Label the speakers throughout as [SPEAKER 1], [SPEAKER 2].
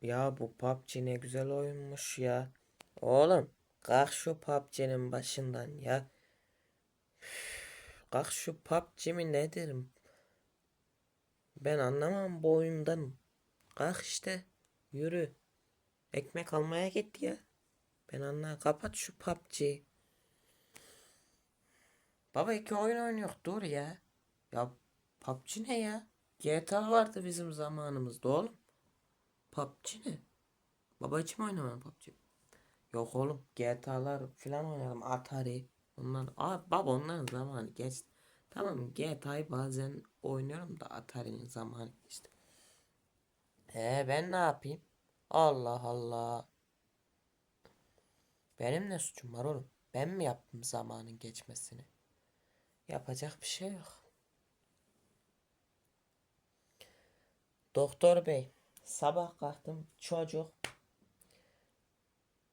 [SPEAKER 1] Ya bu PUBG ne güzel oyunmuş ya. Oğlum kalk şu PUBG'nin başından ya. Kalk şu PUBG mi nedir? Ben anlamam bu oyundan. Kalk işte. Yürü. Ekmek almaya git ya. Ben anla. Kapat şu PUBG'yi. Baba iki oyun oynuyor. Dur ya. Ya PUBG ne ya? GTA vardı bizim zamanımızda oğlum. PUBG ne? Baba hiç mi oynamam PUBG? Yok oğlum GTA'lar falan oynadım. Atari. Onlar, Aa, baba onların zamanı geçti. Tamam GTA'yı bazen oynuyorum da Atari'nin zamanı geçti. Ee ben ne yapayım? Allah Allah. Benim ne suçum var oğlum? Ben mi yaptım zamanın geçmesini? Yapacak bir şey yok. Doktor bey, sabah kalktım çocuk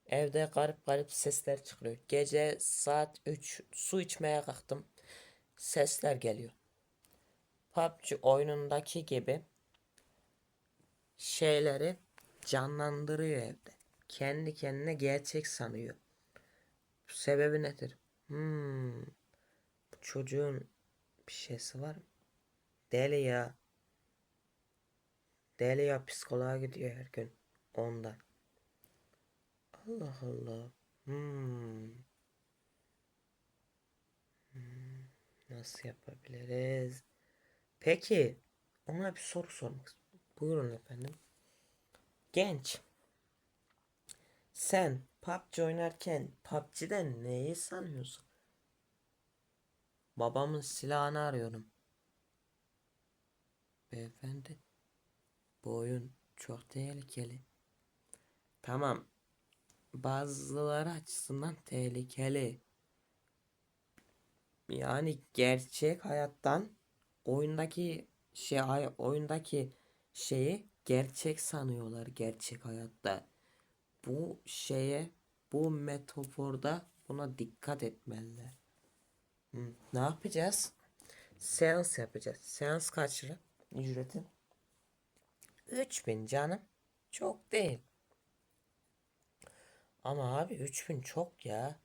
[SPEAKER 1] evde garip garip sesler çıkıyor. Gece saat 3 su içmeye kalktım. Sesler geliyor. PUBG oyunundaki gibi şeyleri canlandırıyor evde. Kendi kendine gerçek sanıyor. Sebebi nedir? Hmm, bu çocuğun bir şeysi var mı? Deli ya. Deli ya psikoloğa gidiyor her gün. Ondan. Allah Allah. Hmm. Hmm, Nasıl yapabiliriz? Peki ona bir soru sormak istiyorum. Buyurun efendim. Genç. Sen PUBG oynarken PUBG'den neyi sanıyorsun? Babamın silahını arıyorum. Beyefendi. Bu oyun çok tehlikeli. Tamam. Bazıları açısından tehlikeli. Yani gerçek hayattan oyundaki şey oyundaki şeyi gerçek sanıyorlar gerçek hayatta. Bu şeye bu metaforda buna dikkat etmeliler. Hı, Ne yapacağız? Seans yapacağız. Seans kaç lira? Ücreti? 3000 canım. Çok değil. Ama abi 3000 çok ya.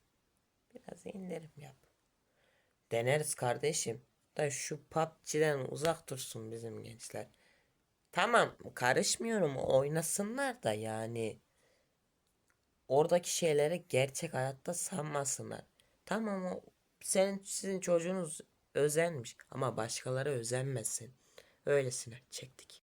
[SPEAKER 1] Biraz indirim yap. Deneriz kardeşim. Da şu PUBG'den uzak dursun bizim gençler. Tamam karışmıyorum oynasınlar da yani. Oradaki şeyleri gerçek hayatta sanmasınlar. Tamam o senin sizin çocuğunuz özenmiş ama başkaları özenmesin. Öylesine çektik.